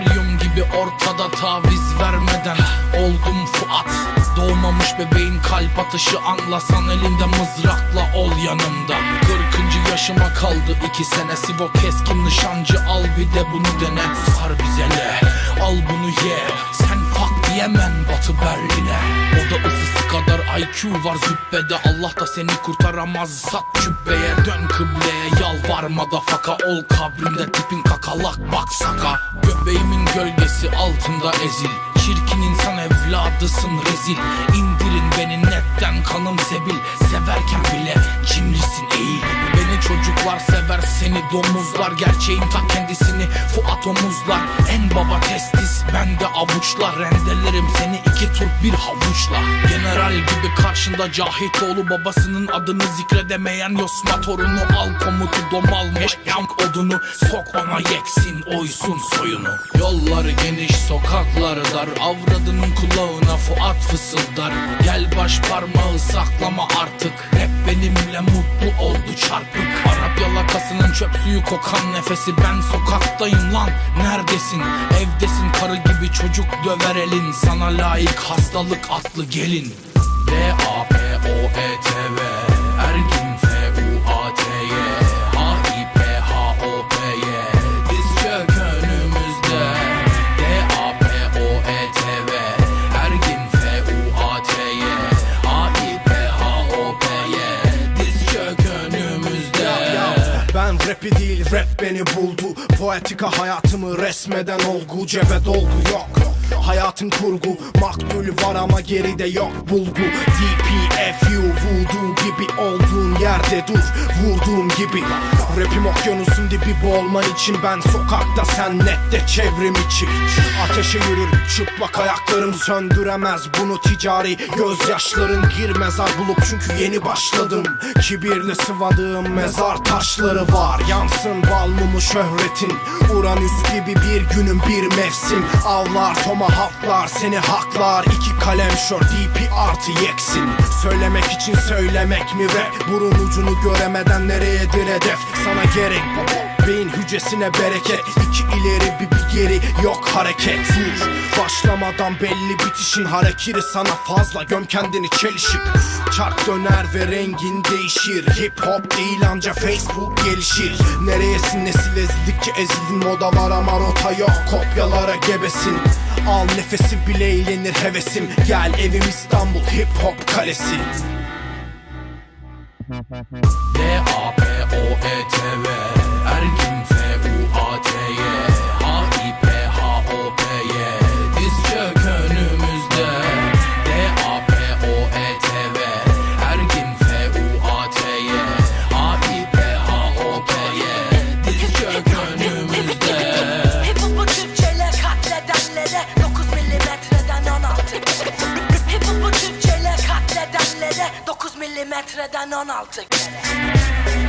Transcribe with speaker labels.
Speaker 1: Solaryum gibi ortada taviz vermeden Oldum Fuat. Doğmamış bebeğin kalp atışı anlasan elinde mızrakla ol yanımda. 40. yaşıma kaldı iki sene. Sibo keskin nişancı al bir de bunu dene. Sar bize ne al bunu ye. Sen fuck diyemem batı Berlin'e. O da ısısı kadar IQ var züppede. Allah da seni kurtaramaz sat cübbeye. Dön kıbleye yalvarma da faka Ol kabrimde. Tipin kakalak bak saka Göbeğimin gölgesi altında ezil. Çirkin insan evladısın rezil. İndirin beni netten kanım sebil Severken bile cimrisin eğil. Beni çocuklar sever seni domuzlar. Gerçeğin ta kendisini Fuat omuzlar En baba testis bende avuçlar. Rendelerim seni iki tur bir havuçla Gibi karşında Cahitoğlu babasının adını zikredemeyen Yosma torunu. Al komutu domalmış yank odunu. Sok ona yeksin oysun soyunu. Yolları geniş sokakları dar. Avradının kulağına Fuat fısıldar. Gel baş parmağı saklama artık. Rap benimle mutlu oldu çarpık. Arap yalakasının çöp suyu kokan nefesi. Ben sokaktayım lan neredesin? Evdesin karı gibi çocuk döver elin. Sana layık hastalık atlı gelin D-A-P-O-E-T-V Ergin F-U-A-T-Y H-I-P-H-O-P-Y Diz D-A-P-O-E-T-V Ergin F-U-A-T-Y H-I-P-H-O-P-Y Diz
Speaker 2: Ben rapi değil rap beni buldu. Poetika hayatımı resmeden olgu Cebe dolgu yok Hayatın kurgu. Maktul var ama geride yok bulgu. DPFU voodoo gibi olduğun yerde dur. Vurduğum gibi. Rapim okyanusun dibi boğulman için Ben sokakta sen nette çevrim içi. Ateşe yürür çıplak ayaklarım söndüremez. Bunu ticari Gözyaşların girmez ar bulup çünkü yeni başladım. Kibirli sıvadığım mezar taşları var. Yansın bal mumu şöhretin. Uranüs gibi bir günün bir mevsim. Avlar tomahawklar seni haklar. İki kalem şör DP artı yeksin. Söylemek için söylemek mi rap Burun ucunu göremeden nereyedir hedef? Sana gerek Beyin hücresine bereket. İki ileri geri yok hareket Vur başlamadan belli bitişin hareketi sana fazla. Göm kendini çelişip. Çark döner ve rengin değişir. Hip hop değil anca Facebook gelişir. Nereyesin nesil ezildikçe ezildin. Moda var ama rota yok Kopyalara gebesin. Al nefesi bile eğlenir hevesim. Gel evim İstanbul hip hop kalesi.
Speaker 1: D-A-P-O-E-T-V Ergin F-U-A-T-Y
Speaker 3: metreden 16 kere.